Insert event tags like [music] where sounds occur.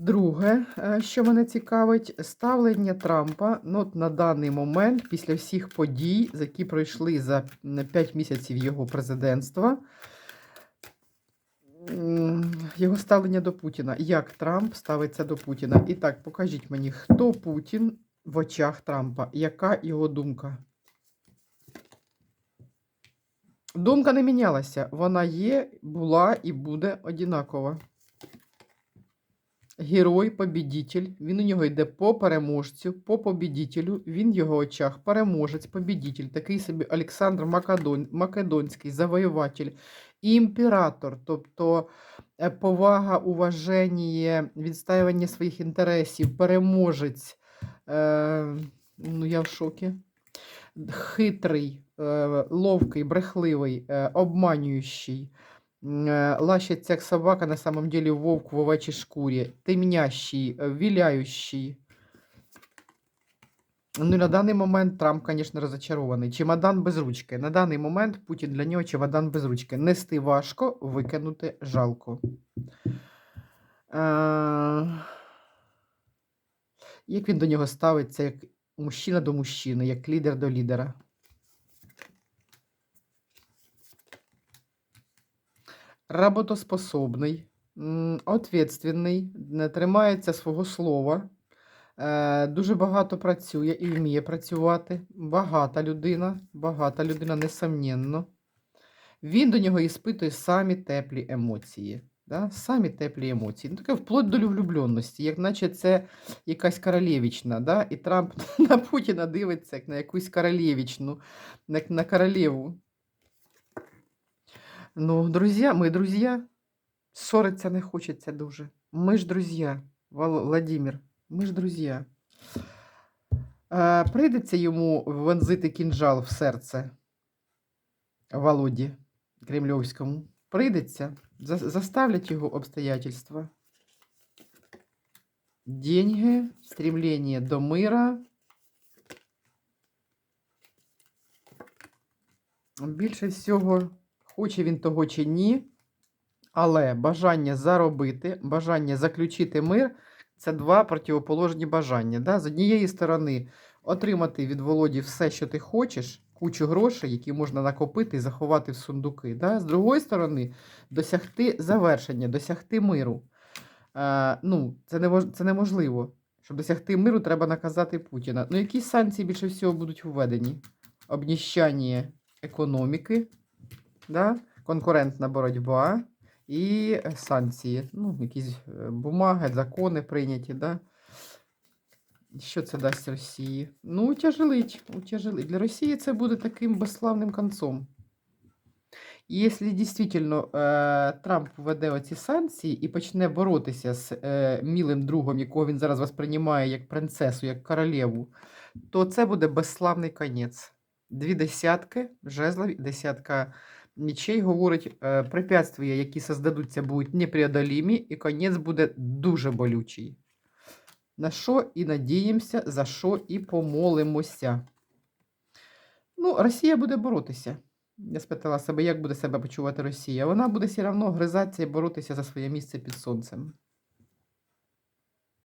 Друге, е, що мене цікавить, ставлення Трампа ну, на даний момент, після всіх подій, які пройшли за 5 місяців його президентства, його ставлення до Путіна. Як Трамп ставиться до Путіна? І так, покажіть мені, хто Путін в очах Трампа? Яка його думка? Думка не мінялася. Вона є, була і буде одинакова. Герой, побідітель. Він у нього йде по переможцю, по побідітелю. Він в його очах переможець, побідітель. Такий собі Олександр Македон, Македонський, завоюватель, імператор, тобто е, повага, уваження, відстаювання своїх інтересів, переможець. Е, ну, я в шокі. Хитрий, е, ловкий, брехливий, е, обманюючий. Э, лащится як собака, на самом деле вовк в овечій шкурі, темнящий, э, віляючий. Ну, на даний момент Трамп, звісно, розочарований. Чемодан без ручки. На даний момент Путін для нього чемодан без ручки. Нести важко, викинути жалко. Е... Як він до нього ставиться, як мужчина до мужчини, як лідер до лідера? Работоспособний, ответственний, не тримається свого слова, е, дуже багато працює і вміє працювати. Багата людина, багата людина, несомненно. Він до нього іспитує самі теплі емоції. Да? Самі теплі емоції. Ну, таке вплоть до влюбленості, як наче це якась королевічна. Да? І Трамп [laughs] на Путіна дивиться як на якусь королевічну, як на королеву. Ну, друзья, ми друзья. Ссориться не хочеться дуже. Ми ж Вал- Владимир, ми ж друзья. Е, прийдеться йому вонзити кінжал в серце Володі Кремльовському. Прийдеться. За- заставлять його обстоятельства. Деньги, стремление до мира. Більше всього, хоче він того чи ні, але бажання заробити, бажання заключити мир це два противоположні бажання. Да? З однієї сторони, отримати від Володі все, що ти хочеш, кучу грошей, які можна накопити і заховати в сундуки. Да? З другої сторони, досягти завершення, досягти миру. Е, ну, це, невож... це неможливо. Щоб досягти миру, треба наказати Путіна. Ну, які санкції більше всього будуть введені? Обніщання економіки, да? конкурентна боротьба і санкції. Ну, якісь е, бумаги, закони прийняті. Да? Що це дасть Росії? Ну, утяжелить, утяжелить. Для Росії це буде таким безславним концом. І якщо дійсно е, Трамп введе оці санкції і почне боротися з е, мілим другом, якого він зараз восприймає як принцесу, як королеву, то це буде безславний конець. Дві десятки жезлів, і десятка нічей говорить, е, препятствия, які создадуться, будуть непреодолімі, і конець буде дуже болючий. На що і надіємося, за що і помолимося. Ну, Росія буде боротися. Я спитала себе, як буде себе почувати Росія. Вона буде все одно гризатися і боротися за своє місце під сонцем.